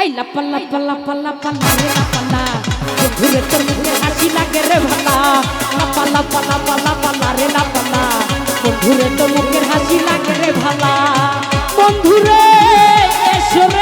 High, লাপা লাপা লাপা লাপা লাগে লাপা ঘুরে তোর মুখে হাসি লাগে রে ভালা। লাপা লাপা লাপা লাপা রে, লাপা ঘুরে তোর মুখে হাসি লাগে রে ভালা। বন্ধুরে, এসো রে।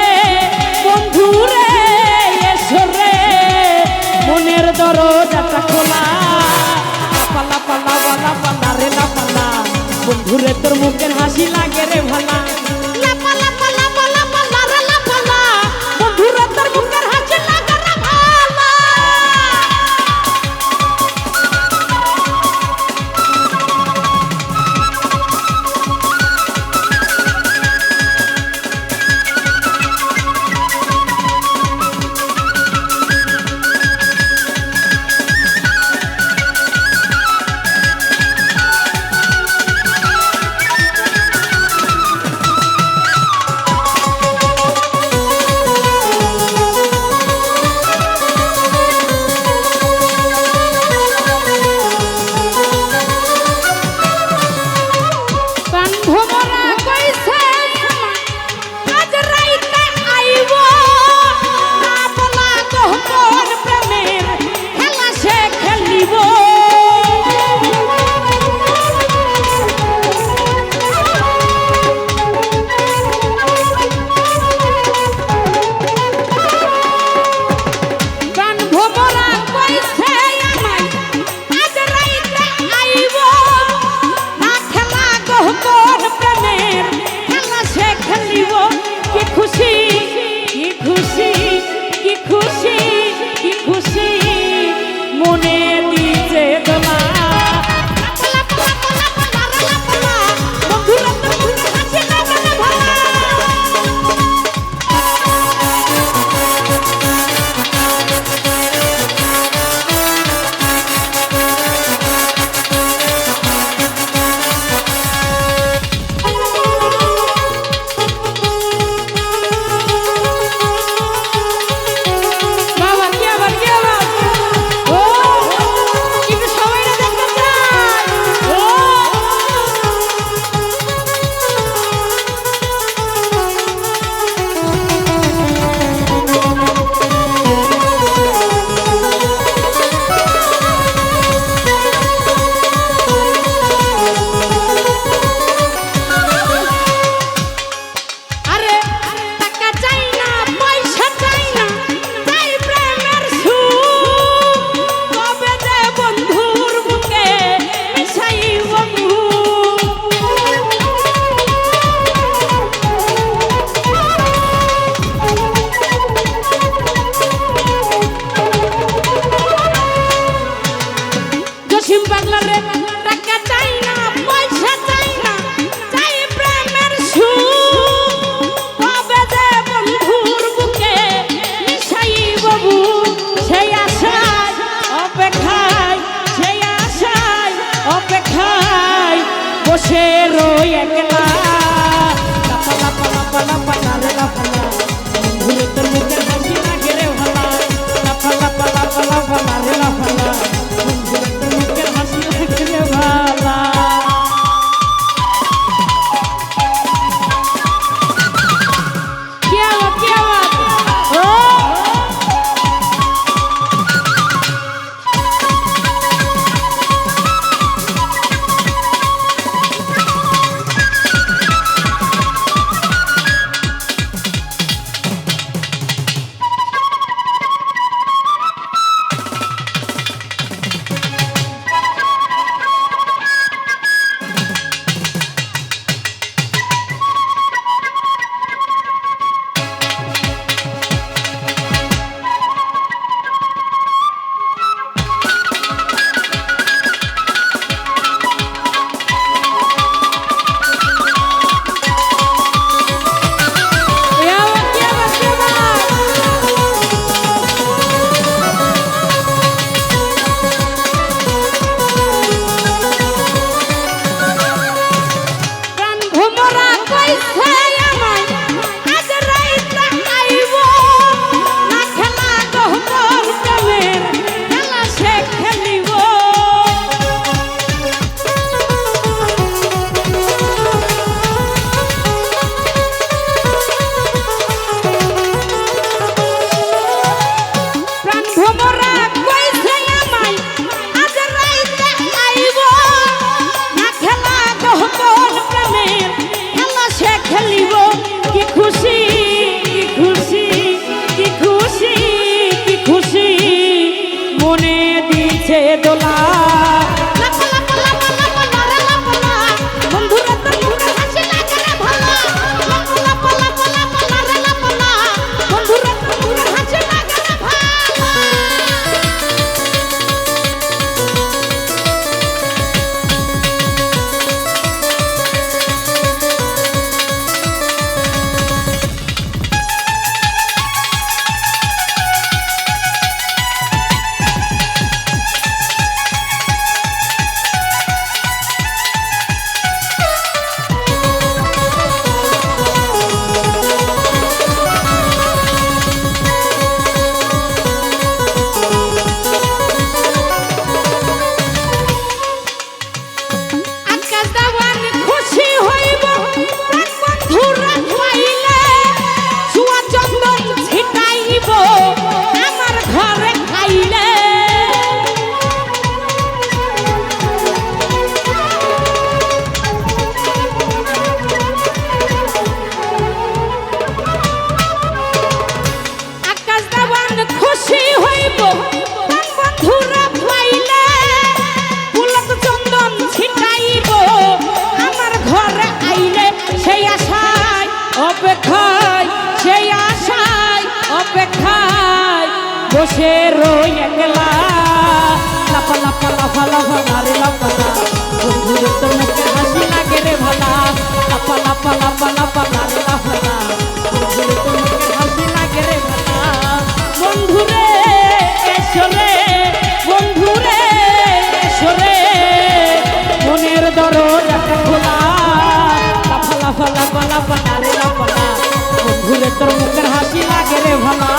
লাগে রে ভালা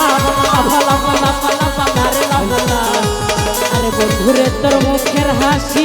ভালা ভালা ভালা ভালা রে ভালা। আরে বন্ধুরে তোর মুখের হাসি